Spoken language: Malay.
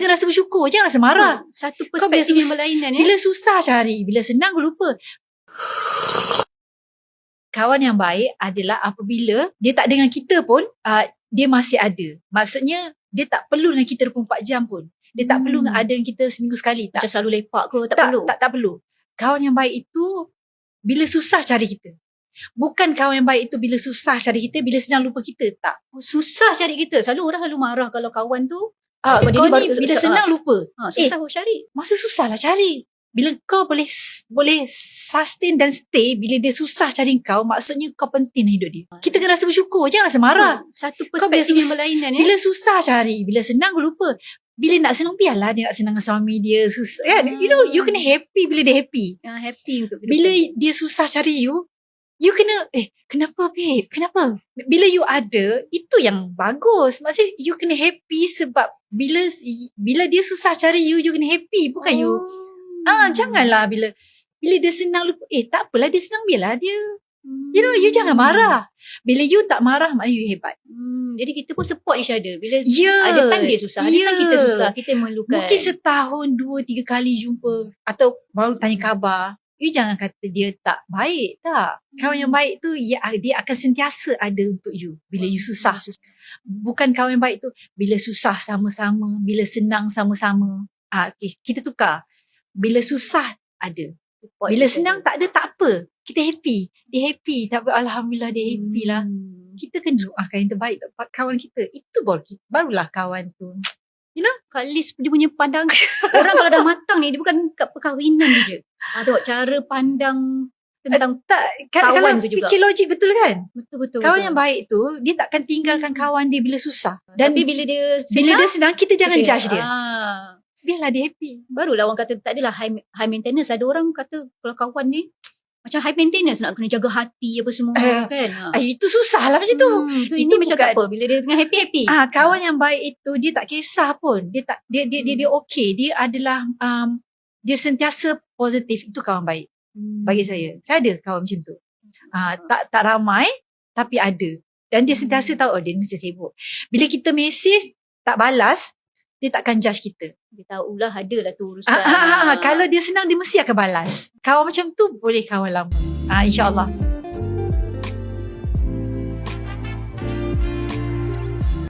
Kena rasa bersyukur. Jangan rasa marah. Satu Kau bila perspektif yang sus- berlainan ya. Bila susah cari, bila senang kau lupa. Kawan yang baik adalah apabila dia tak dengan kita pun, uh, dia masih ada. Maksudnya, dia tak perlu dengan kita 24 jam pun. Dia tak Hmm. perlu ada dengan kita seminggu sekali. Tak, Macam selalu lepak ke tak, tak, perlu. Tak, tak perlu. Kawan yang baik itu, bila susah cari kita. Bukan kawan yang baik itu bila susah cari kita, bila senang lupa kita. Tak. Susah cari kita. Selalu orang selalu marah kalau kawan tu. Ah, Kau ni baru- bila ah. senang lupa. Ha, susah eh. cari. Masa susah lah cari. Bila kau boleh boleh sustain dan stay bila dia susah cari kau, maksudnya kau penting dalam hidup dia. Kita kena rasa bersyukur, jangan rasa marah. Satu perspektif yang berlainan ya. Bila susah cari, bila senang kau lupa. Bila nak senang biarlah dia nak senang dengan suami dia. Susah, kan? You know, you kena happy bila dia happy. Yang happy untuk. Bila dia susah cari you, you kena, eh kenapa babe? Kenapa? Bila you ada, itu yang bagus. Maksudnya you kena happy sebab bila bila dia susah cari you, you kena happy. Bukan you Ah, janganlah bila bila dia senang lupa. Eh, tak apalah dia senang biarlah dia. You know, you jangan marah. Bila you tak marah, maknanya you hebat. Hmm, jadi kita pun support each other. Bila Ya. ada time dia susah, ada time Ya. kita susah, kita memerlukan. Mungkin setahun, dua, tiga kali jumpa. Atau baru tanya khabar. You jangan kata dia tak baik. Tak. Kawan yang baik tu, ya, dia akan sentiasa ada untuk you. Bila you susah. Bukan kawan yang baik tu, bila susah sama-sama. Bila senang sama-sama. Ah, okay, kita tukar. Bila susah, ada. Bila senang tak ada tak apa. Kita happy. Dia happy. Tak apa Alhamdulillah dia happy lah. Hmm. Kita kena doakan yang terbaik kawan kita. Itu baru barulah kawan tu. Kak Liz dia punya pandang orang kalau dah matang ni dia bukan kat perkahwinan je. Ha, tengok cara pandang tentang Tak, kan, Kawan kalau tu juga. fikir logik betul kan? betul-betul. Kawan yang baik tu, dia takkan tinggalkan kawan dia bila susah. Dan Tapi bila dia bila dia senang, kita jangan kita- judge dia. Ah, Biarlah dia happy. barulah orang kata tak adalah high, high maintenance. Ada orang kata kalau kawan ni macam high maintenance nak kena jaga hati apa semua Eh, kan. Ah, itu susah lah macam tu. Hmm, so Ini ini macam bukan- tak apa bila dia tengah happy-happy. Ah, kawan yang baik itu dia tak kisah pun. Dia tak dia dia dia, dia okey. Dia adalah um, dia sentiasa positif. Itu kawan baik Hmm. bagi saya. Saya ada kawan macam tu. Ah, tak tak ramai tapi ada. Dan dia sentiasa Hmm. tahu oh dia mesti sibuk. Bila kita mesej tak balas, dia takkan judge kita. Dia tahulah ada lah tu urusan. Ah, ah, ah, ah. Kalau dia senang dia mesti akan balas. Kawan macam tu boleh kawan lama. Ah, InsyaAllah.